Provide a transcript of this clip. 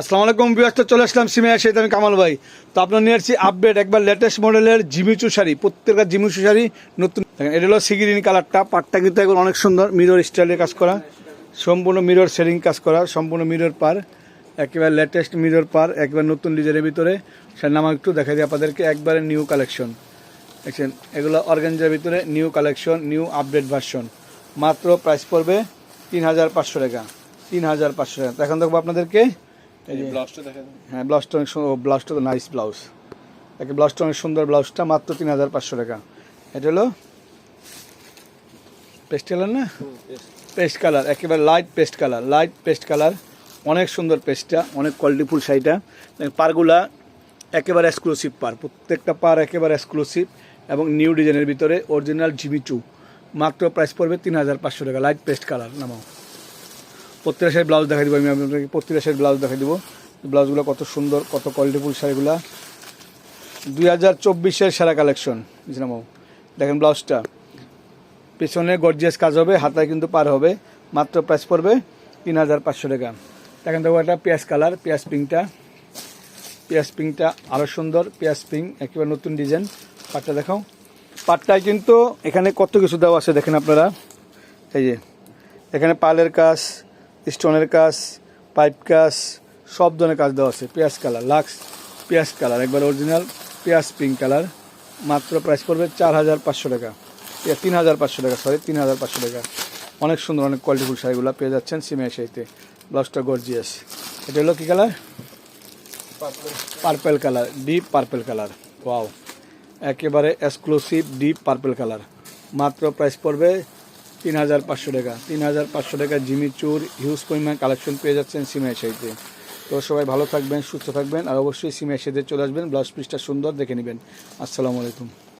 আসসালামু আলাইকুম বিয়াস্ত চলে আসলাম সিমে এসে আমি কামাল ভাই। তো আপনার নিয়ে আসছি আপডেট একবার লেটেস্ট মডেলের জিমিচু শাড়ি, প্রত্যেকটা জিমিচু শাড়ি নতুন। দেখেন, এটা হলো সিগিরিন কালারটা পাটটা কিন্তু একবার অনেক সুন্দর মিরর স্টাইলের কাজ করা, সম্পূর্ণ মিরর শেরিং কাজ করা, সম্পূর্ণ মিরর পার একেবারে লেটেস্ট মিরর পার একবার নতুন ডিজাইনের ভিতরে। সেটার নাম একটু দেখা দিই আপনাদেরকে, একবারে নিউ কালেকশন দেখছেন, এগুলো অর্গানজার ভিতরে new collection new update version মাত্র প্রাইস পড়বে তিন হাজার পাঁচশো টাকা, তিন হাজার পাঁচশো টাকা। এখন দেখব আপনাদেরকে হ্যাঁ ব্লাউজটা অনেক ব্লাউজটা তো নাইস ব্লাউজ। একে ব্লাউজটা অনেক সুন্দর ব্লাউজটা মাত্র তিন হাজার পাঁচশো টাকা। এটা হলো পেস্ট কালার না? পেস্ট। কালার একেবারে light paste colour light paste colour. অনেক সুন্দর পেস্টটা অনেক কোয়ালিটিফুল শাড়িটা। পারগুলা একেবারে এক্সক্লুসিভ পার প্রত্যেকটা পার একেবারে এক্সক্লুসিভ এবং নিউ ডিজাইনের ভিতরে অরিজিনাল জিমিচু মাত্র প্রাইস পড়বে তিন হাজার পাঁচশো টাকা লাইট পেস্ট কালার নামাও। প্রত্যেকটা ব্লাউজ দেখা দিব, আমি আপনাকে প্রত্যেকটা ব্লাউজ দেখা দিব। ব্লাউজগুলো কত সুন্দর, কত কোয়ালিটিফুল শাড়িগুলো। দুই হাজার চব্বিশের সেরা কালেকশন বুঝলাম দেখেন ব্লাউজটা পেছনে গর্জিয়াস কাজ হবে, হাতায় কিন্তু পার হবে, মাত্র প্রাইস পড়বে তিন হাজার পাঁচশো টাকা। দেখেন দেখো একটা পেঁয়াজ কালার পেঁয়াজ পিঙ্কটা পেঁয়াজ পিঙ্কটা আরও সুন্দর, পেঁয়াজ পিঙ্ক একেবারে নতুন ডিজাইন পাটটা দেখাও। পাটটায় কিন্তু এখানে কত কিছু দেওয়া আছে দেখেন আপনারা। এই যে, এখানে পালের কাজ স্টোনের কাজ, পাইপ কাজ, সব ধরনের কাজ দেওয়া আছে। পেঁয়াজ কালার, লাক্স, পেঁয়াজ কালার, একবার অরিজিনাল, পেঁয়াজ পিঙ্ক কালার, মাত্র প্রাইস পড়বে চার হাজার পাঁচশো টাকা। তিন হাজার পাঁচশো টাকা সরি তিন হাজার পাঁচশো টাকা। অনেক সুন্দর, অনেক কোয়ালিটিফুল শাড়িগুলো পেয়ে যাচ্ছেন সিমে শাড়িতে ব্লাউজটা গর্জিয়াস এটা হলো কী colour? Purple colour deep purple colour. Wow একেবারে এক্সক্লুসিভ ডিপ পার্পেল কালার। মাত্র প্রাইস পড়বে তিন হাজার পাঁচশো টাকা। তিন হাজার পাঁচশো টাকা জিমি চুর, হিউজ পরিমাণ কালেকশন পেয়ে যাচ্ছেন সিমাই সাইতে তো সবাই ভালো থাকবেন, সুস্থ থাকবেন, আর অবশ্যই সিমাই সাথে চলে আসবেন। ব্লাউজ পিসটা সুন্দর দেখে নেবেন। আসসালামু আলাইকুম।